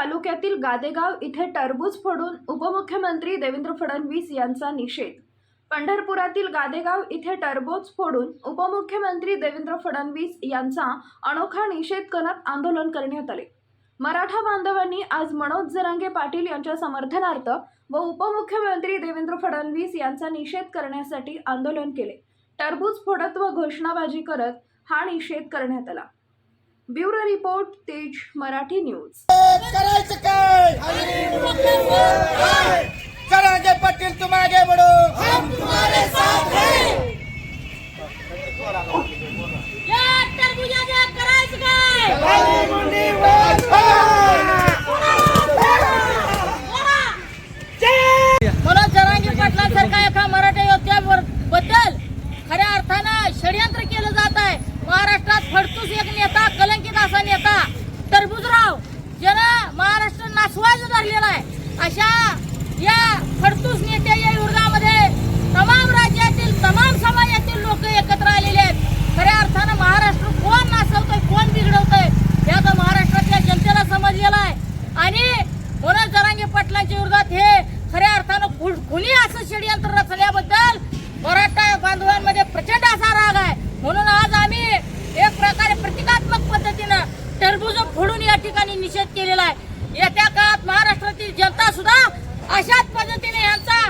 तालुक्यातील गादेगाव इथे टरबूज फोडून उपमुख्यमंत्री देवेंद्र फडणवीस यांचा निषेध. पंढरपुरातील गादेगाव इथे टरबूज फोडून उपमुख्यमंत्री देवेंद्र फडणवीस यांचा अनोखा निषेध करत आंदोलन करण्यात आले. मराठा बांधवांनी आज मनोज जरांगे पाटील यांच्या समर्थनार्थ व उपमुख्यमंत्री देवेंद्र फडणवीस यांचा निषेध करण्यासाठी आंदोलन केले. टरबूज फोडत व घोषणाबाजी करत हा निषेध करण्यात आला. ब्युरो रिपोर्ट तेज मराठी न्यूज. करायचं काय? करांगे पाटील तुम आगे बढ़ो हम तुम्हारे साथ हैं। एका मराठा खऱ्या अर्थानं षडयंत्र केलं जात आहे. महाराष्ट्रात फडतूस एक कासवाज धरलेला आहे. अशा या खडतूस नेत्या या विरोधामध्ये तमाम राज्यातील तमाम समाजातील लोक एकत्र आलेले आहेत. खऱ्या अर्थानं महाराष्ट्र कोण नासवतोय कोण बिघडवतोय हे आता महाराष्ट्रातल्या जनतेला समजलेलं आहे. आणि मनोज जरांगे पाटलांच्या विरोधात हे खऱ्या अर्थानं खुल- खुली असं षडयंत्र रचल्याबद्दल मराठा बांधवांमध्ये प्रचंड असा राग आहे. म्हणून आज आम्ही एक प्रकारे प्रतिकात्मक पद्धतीनं टरबुज फोडून या ठिकाणी निषेध केलेला आहे. महाराष्ट्रातील जनता सुद्धा अशाच पद्धतीने यांचा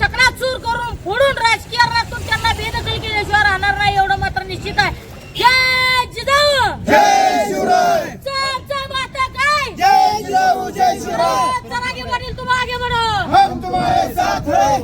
चकनाचूर करून फोडून राजकीय रणातून त्यांना बेदखल केल्याशिवाय राहणार नाही एवढं मात्र निश्चित आहे. जय जिजाऊ! जय शिवराय! चा माता काय? जय जिजाऊ जय शिवराय! जरा आगे बढ़ील तुम आगे बढ़ो हम तुम्हारे साथ हैं।